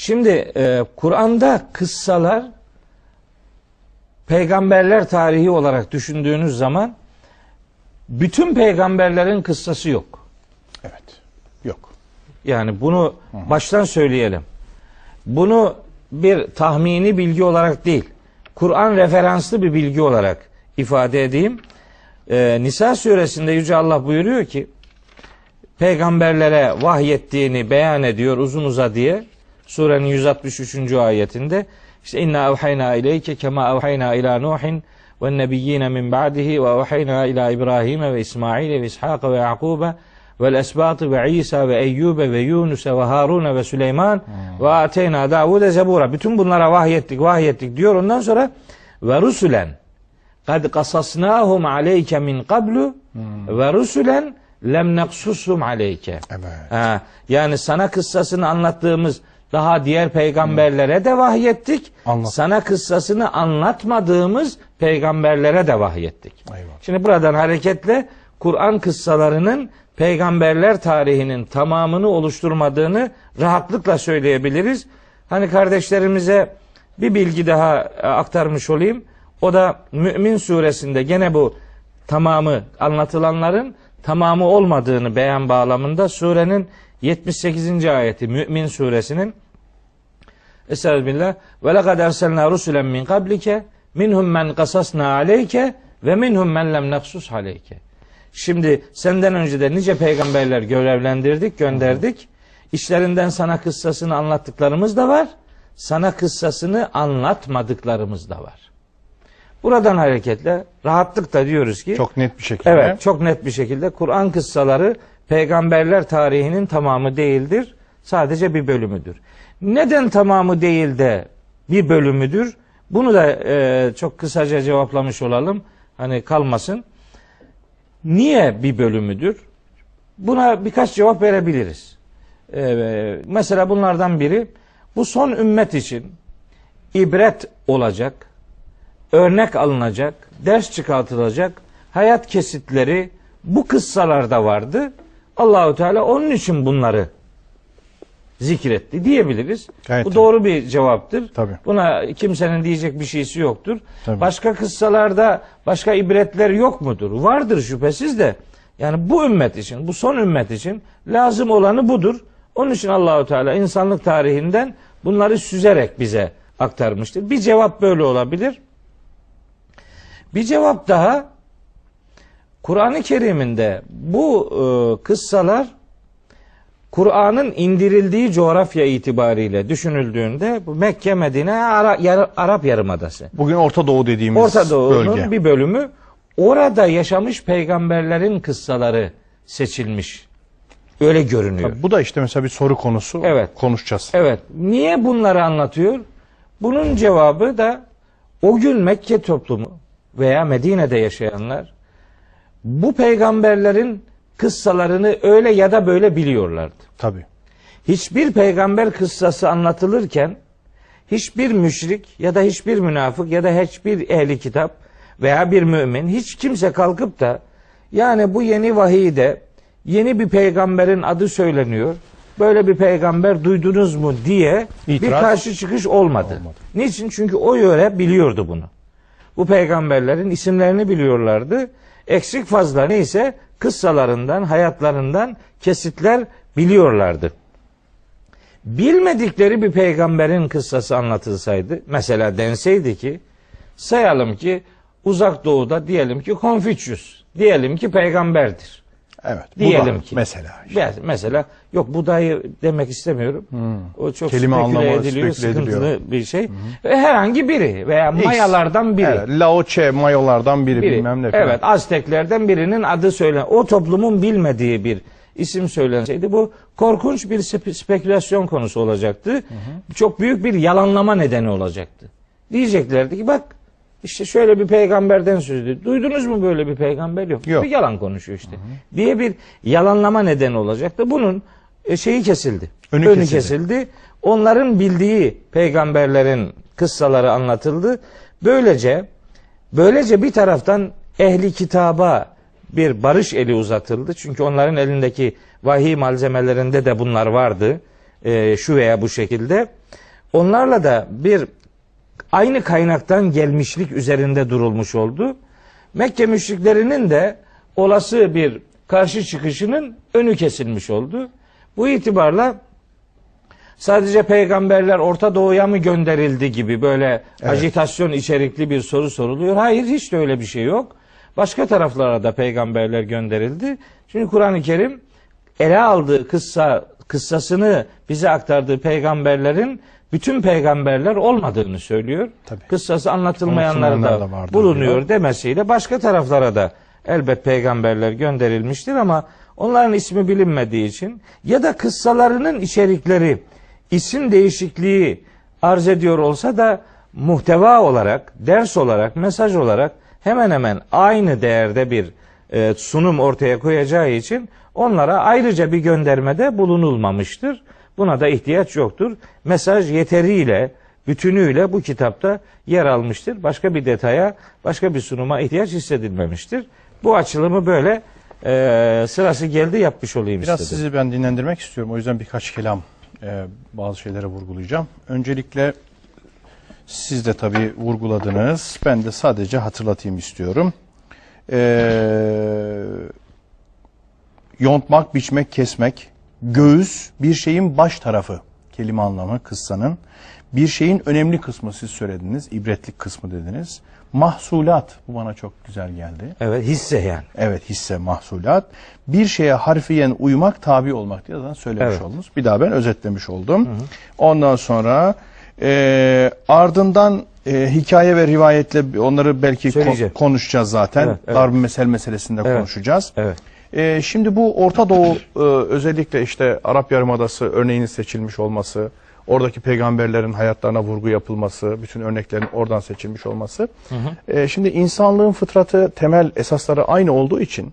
Şimdi e, Kur'an'da kıssalar peygamberler tarihi olarak düşündüğünüz zaman bütün peygamberlerin kıssası yok. Evet. Yok. Yani bunu baştan söyleyelim. Bunu bir tahmini bilgi olarak değil, Kur'an referanslı bir bilgi olarak ifade edeyim. Ee, Nisa suresinde Yüce Allah buyuruyor ki, peygamberlere vahyettiğini beyan ediyor uzun uza diye. Surenin 163. ayetinde işte inna evhayna ileyke kema evhayna ila Nuhin ve nebiyyine min ba'dihi ve evhayna ila İbrahim ve İsmail ve İshak ve Yakub ve esbatı ve İsa ve Eyyube ve Yunus ve Harun ve Süleyman ve ateyna Davud'e zebura. Bütün bunlara vahyettik, vahyettik diyor. Ondan sonra ve rusulen kad kasasnahum aleyke min qablu ve rusulen lem neksusum aleyke. Evet. Ha, yani sana kıssasını anlattığımız daha diğer peygamberlere de vahyettik. Anlat. Sana kıssasını anlatmadığımız peygamberlere de vahyettik. Eyvallah. Şimdi buradan hareketle Kur'an kıssalarının peygamberler tarihinin tamamını oluşturmadığını rahatlıkla söyleyebiliriz. Hani kardeşlerimize bir bilgi daha e, aktarmış olayım. O da Mümin suresinde gene bu tamamı anlatılanların tamamı olmadığını beyan bağlamında surenin 78. ayeti Mümin suresinin Estağfirullah. Ve lekad erselna rusulen min qablike minhum men kasasna aleyke ve minhum men lem neksus aleyke. Şimdi senden önce de nice peygamberler görevlendirdik, gönderdik. İşlerinden sana kıssasını anlattıklarımız da var. Sana kıssasını anlatmadıklarımız da var. Buradan hareketle rahatlıkla diyoruz ki Çok net bir şekilde. Evet, çok net bir şekilde Kur'an kıssaları peygamberler tarihinin tamamı değildir. Sadece bir bölümüdür. Neden tamamı değil de bir bölümüdür? Bunu da e, çok kısaca cevaplamış olalım. Hani kalmasın. Niye bir bölümüdür? Buna birkaç cevap verebiliriz. E, mesela bunlardan biri bu son ümmet için ibret olacak, örnek alınacak, ders çıkartılacak hayat kesitleri bu kıssalarda vardı. Allahu Teala onun için bunları zikretti diyebiliriz. Gayet bu tabii. doğru bir cevaptır. Tabii. Buna kimsenin diyecek bir şeysi yoktur. Tabii. Başka kıssalarda başka ibretler yok mudur? Vardır şüphesiz de. Yani bu ümmet için, bu son ümmet için lazım olanı budur. Onun için Allahu Teala insanlık tarihinden bunları süzerek bize aktarmıştır. Bir cevap böyle olabilir. Bir cevap daha Kur'an-ı Kerim'inde bu e, kıssalar Kur'an'ın indirildiği coğrafya itibariyle düşünüldüğünde bu Mekke, Medine, Ara- Yar- Arap Yarımadası. Bugün Orta Doğu dediğimiz Orta Doğu'nun bölge. bir bölümü orada yaşamış peygamberlerin kıssaları seçilmiş. Öyle görünüyor. Tabii bu da işte mesela bir soru konusu. Evet. Konuşacağız. Evet. Niye bunları anlatıyor? Bunun cevabı da o gün Mekke toplumu veya Medine'de yaşayanlar bu peygamberlerin kıssalarını öyle ya da böyle biliyorlardı. Tabii. Hiçbir peygamber kıssası anlatılırken hiçbir müşrik ya da hiçbir münafık ya da hiçbir ehli kitap veya bir mümin hiç kimse kalkıp da yani bu yeni vahiyde yeni bir peygamberin adı söyleniyor. Böyle bir peygamber duydunuz mu diye bir İtiraz. karşı çıkış olmadı. Olmadı. Niçin? Çünkü o yöre biliyordu bunu. Bu peygamberlerin isimlerini biliyorlardı. Eksik fazla neyse kıssalarından, hayatlarından kesitler biliyorlardı. Bilmedikleri bir peygamberin kıssası anlatılsaydı, mesela denseydi ki, sayalım ki uzak doğuda diyelim ki Konfüçyüs, diyelim ki peygamberdir. Evet. Diyelim ki. Mesela. işte. Mesela yok budayı demek istemiyorum. O çok Kelime speküle ediliyor, speküle sıkıntılı ediliyor. bir şey. Ve herhangi biri veya X. mayalardan biri. Evet, Laoçe mayolardan biri, biri. bilmem ne. falan. Evet, Azteklerden birinin adı söylen. O toplumun bilmediği bir isim söylenseydi bu korkunç bir spe- spekülasyon konusu olacaktı. Çok büyük bir yalanlama nedeni olacaktı. Diyeceklerdi ki bak işte şöyle bir peygamberden söz ediyor. Duydunuz mu böyle bir peygamber yok. Yok. Bir yalan konuşuyor işte. Diye bir yalanlama nedeni olacaktı. Bunun e, şeyi kesildi. Önü Önü, kesildi. kesildi. Onların bildiği peygamberlerin kıssaları anlatıldı. Böylece böylece bir taraftan ehli kitaba bir barış eli uzatıldı. Çünkü onların elindeki vahiy malzemelerinde de bunlar vardı. Ee, şu veya bu şekilde. onlarla da bir aynı kaynaktan gelmişlik üzerinde durulmuş oldu. Mekke müşriklerinin de olası bir karşı çıkışının önü kesilmiş oldu. Bu itibarla sadece peygamberler Orta Doğu'ya mı gönderildi gibi böyle ajitasyon içerikli bir soru soruluyor. Hayır hiç de öyle bir şey yok. Başka taraflara da peygamberler gönderildi. Çünkü Kur'an-ı Kerim ele aldığı kıssa kıssasını bize aktardığı peygamberlerin bütün peygamberler olmadığını söylüyor. Tabii. Kıssası anlatılmayanlar da, da vardır bulunuyor diyor. demesiyle başka taraflara da elbet peygamberler gönderilmiştir ama onların ismi bilinmediği için ya da kıssalarının içerikleri isim değişikliği arz ediyor olsa da muhteva olarak, ders olarak, mesaj olarak hemen hemen aynı değerde bir e, sunum ortaya koyacağı için onlara ayrıca bir göndermede bulunulmamıştır. Buna da ihtiyaç yoktur. Mesaj yeteriyle, bütünüyle bu kitapta yer almıştır. Başka bir detaya, başka bir sunuma ihtiyaç hissedilmemiştir. Bu açılımı böyle e, sırası geldi yapmış olayım Biraz istedim. sizi ben dinlendirmek istiyorum. O yüzden birkaç kelam e, bazı şeylere vurgulayacağım. Öncelikle siz de tabii vurguladınız. Ben de sadece hatırlatayım istiyorum. Ee, yontmak, biçmek, kesmek. Göğüs bir şeyin baş tarafı. Kelime anlamı kıssanın. Bir şeyin önemli kısmı siz söylediniz. ibretlik kısmı dediniz. Mahsulat. Bu bana çok güzel geldi. Evet hisse yani. Evet hisse mahsulat. Bir şeye harfiyen uymak tabi olmak diye zaten söylemiş Evet. oldunuz. Bir daha ben özetlemiş oldum. Ondan sonra e, ardından e, hikaye ve rivayetle onları belki ko- Söyleyeceğim. konuşacağız zaten. Evet, evet. Darb-ı mesel meselesinde Evet. konuşacağız. Evet. E, şimdi bu Orta Doğu e, özellikle işte Arap Yarımadası örneğinin seçilmiş olması, oradaki peygamberlerin hayatlarına vurgu yapılması, bütün örneklerin oradan seçilmiş olması. E, şimdi insanlığın fıtratı temel esasları aynı olduğu için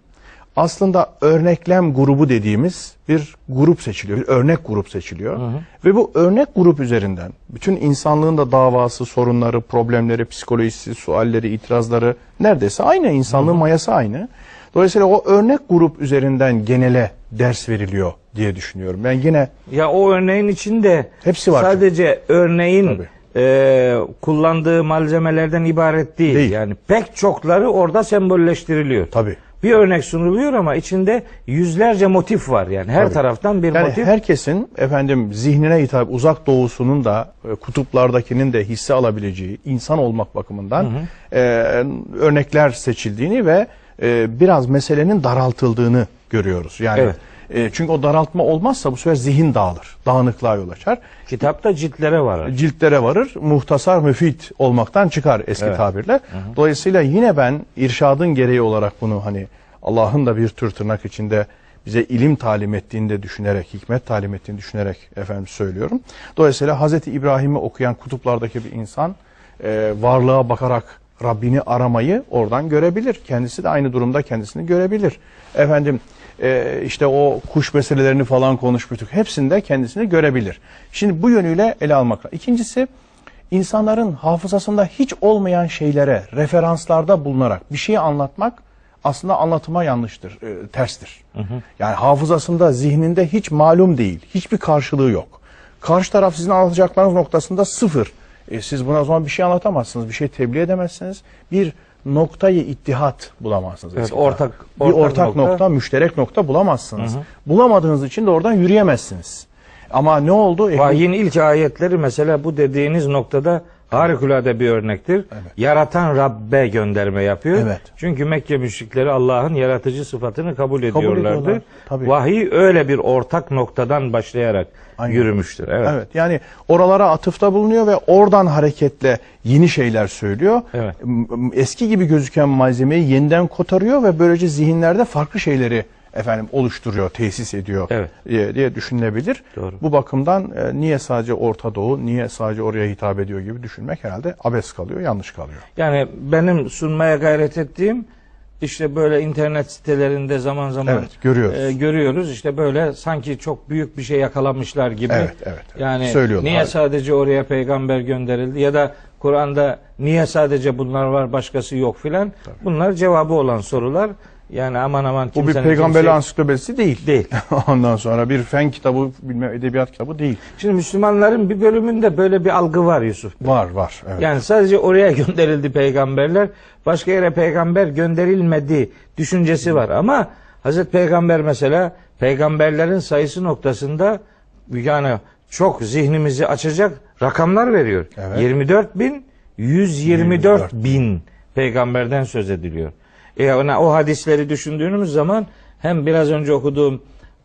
aslında örneklem grubu dediğimiz bir grup seçiliyor, bir örnek grup seçiliyor. Ve bu örnek grup üzerinden bütün insanlığın da davası, sorunları, problemleri, psikolojisi, sualleri, itirazları neredeyse aynı, insanlığın mayası aynı. Dolayısıyla o örnek grup üzerinden genele ders veriliyor diye düşünüyorum. Ben yine Ya o örneğin içinde Hepsi var sadece örneğin Tabii. e, kullandığı malzemelerden ibaret değil. Değil. Yani pek çokları orada sembolleştiriliyor. tabii Bir örnek sunuluyor ama içinde yüzlerce motif var yani her Tabii. taraftan bir Yani motif. herkesin efendim zihnine hitap uzak doğusunun da e, kutuplardakinin de hisse alabileceği insan olmak bakımından e, örnekler seçildiğini ve e, biraz meselenin daraltıldığını görüyoruz. Yani Evet. E, çünkü o daraltma olmazsa bu sefer zihin dağılır. Dağınıklığa yol açar. Kitapta ciltlere var. Ciltlere varır. Muhtasar müfit olmaktan çıkar eski Evet. tabirle. Dolayısıyla yine ben irşadın gereği olarak bunu hani Allah'ın da bir tür tırnak içinde bize ilim talim ettiğini de düşünerek, hikmet talim ettiğini düşünerek efendim söylüyorum. Dolayısıyla Hazreti İbrahim'i okuyan kutuplardaki bir insan e, varlığa bakarak Rabbini aramayı oradan görebilir. Kendisi de aynı durumda kendisini görebilir. Efendim e, işte o kuş meselelerini falan konuşmuştuk. Hepsinde kendisini görebilir. Şimdi bu yönüyle ele almak. lazım. İkincisi insanların hafızasında hiç olmayan şeylere referanslarda bulunarak bir şeyi anlatmak aslında anlatıma yanlıştır, e, terstir. Yani hafızasında, zihninde hiç malum değil, hiçbir karşılığı yok. Karşı taraf sizin anlatacaklarınız noktasında sıfır. E, siz buna o zaman bir şey anlatamazsınız, bir şey tebliğ edemezsiniz. Bir noktayı ittihat bulamazsınız. Evet, ortak- tabir. bir ortak ortak nokta. nokta, müşterek nokta bulamazsınız. Bulamadığınız için de oradan yürüyemezsiniz. Ama ne oldu? Vahyin ilk ayetleri mesela bu dediğiniz noktada harikulade bir örnektir. Yaratan Rabbe gönderme yapıyor. Evet. Çünkü Mekke müşrikleri Allah'ın yaratıcı sıfatını kabul ediyorlardı. ediyorlar, tabii. Vahiy öyle bir ortak noktadan başlayarak Aynen. yürümüştür. Evet. Evet yani oralara atıfta bulunuyor ve oradan hareketle yeni şeyler söylüyor. Evet. Eski gibi gözüken malzemeyi yeniden kotarıyor ve böylece zihinlerde farklı şeyleri efendim oluşturuyor, tesis ediyor Evet. diye, diye düşünülebilir. Doğru. Bu bakımdan e, niye sadece Orta Doğu, niye sadece oraya hitap ediyor gibi düşünmek herhalde abes kalıyor, yanlış kalıyor. Yani benim sunmaya gayret ettiğim işte böyle internet sitelerinde zaman zaman Evet, görüyoruz. e, görüyoruz. İşte böyle sanki çok büyük bir şey yakalamışlar gibi. Evet, evet, evet. Yani Söylüyorlar. niye sadece oraya peygamber gönderildi ya da Kur'an'da niye sadece bunlar var başkası yok filan. Bunlar cevabı olan sorular. Yani aman aman Bu bir kimsenin peygamberli kimseye- ansiklopedisi değil. değil. Ondan sonra bir fen kitabı, bilmem edebiyat kitabı değil. Şimdi Müslümanların bir bölümünde böyle bir algı var Yusuf. Var var. Evet. Yani sadece oraya gönderildi peygamberler. Başka yere peygamber gönderilmedi düşüncesi var. Ama Hazreti Peygamber mesela peygamberlerin sayısı noktasında yani çok zihnimizi açacak rakamlar veriyor. Evet. 24 bin 124 bin peygamberden söz ediliyor. E ona o hadisleri düşündüğümüz zaman hem biraz önce okuduğum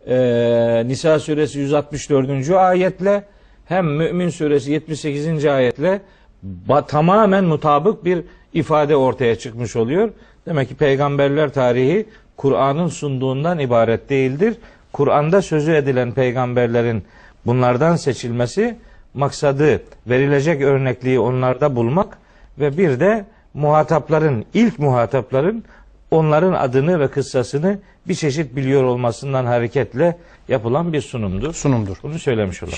e, Nisa suresi 164. ayetle hem Mümin suresi 78. ayetle ba- tamamen mutabık bir ifade ortaya çıkmış oluyor. Demek ki peygamberler tarihi Kur'an'ın sunduğundan ibaret değildir. Kur'an'da sözü edilen peygamberlerin bunlardan seçilmesi maksadı verilecek örnekliği onlarda bulmak ve bir de muhatapların ilk muhatapların onların adını ve kıssasını bir çeşit biliyor olmasından hareketle yapılan bir sunumdur. Sunumdur. Bunu söylemiş olalım.